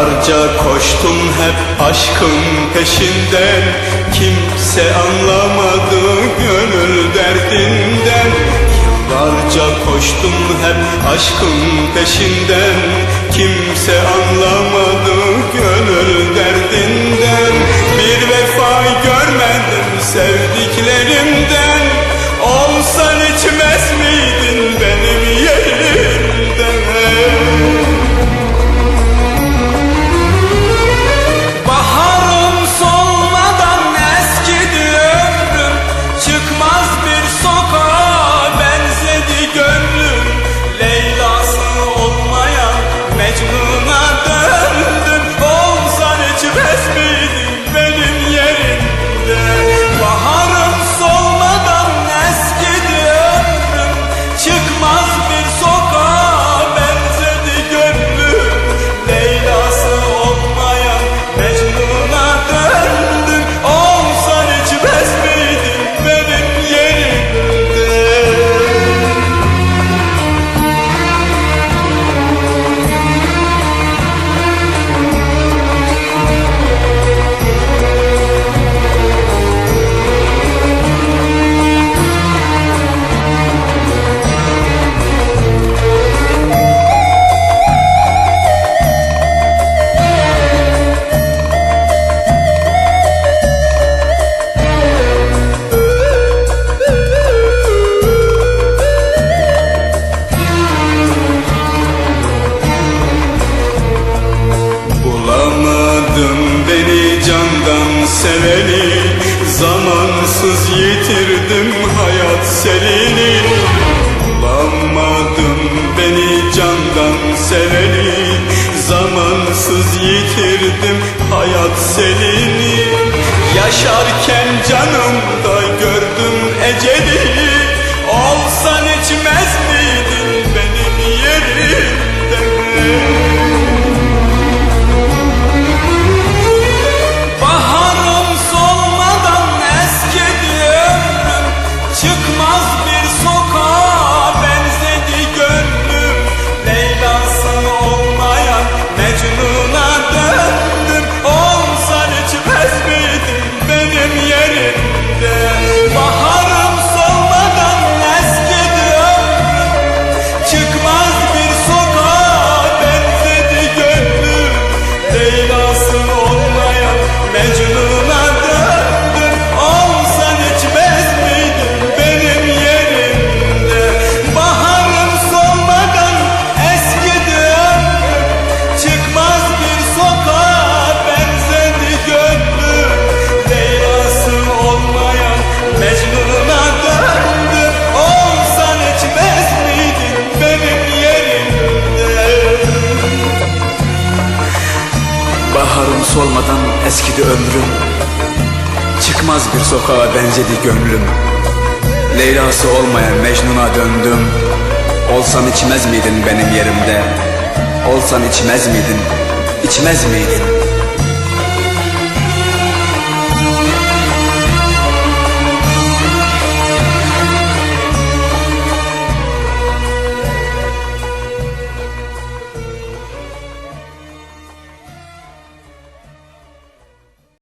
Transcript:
Yıllarca koştum hep aşkın peşinden Kimse anlamadı gönül derdinden. Yıllarca koştum hep aşkın peşinden. Kimse anlamadı Zamansız yitirdim hayat selini. Bulamadım beni candan seveni. Zamansız yitirdim hayat selini. Yaşarken canımda Baharım solmadan eskidi ömrüm. Çıkmaz bir sokağa benzedi gönlüm. Leyla'sı olmayan Mecnun'a döndüm. Olsan içmez miydin benim yerimde? Olsan içmez miydin? İçmez miydin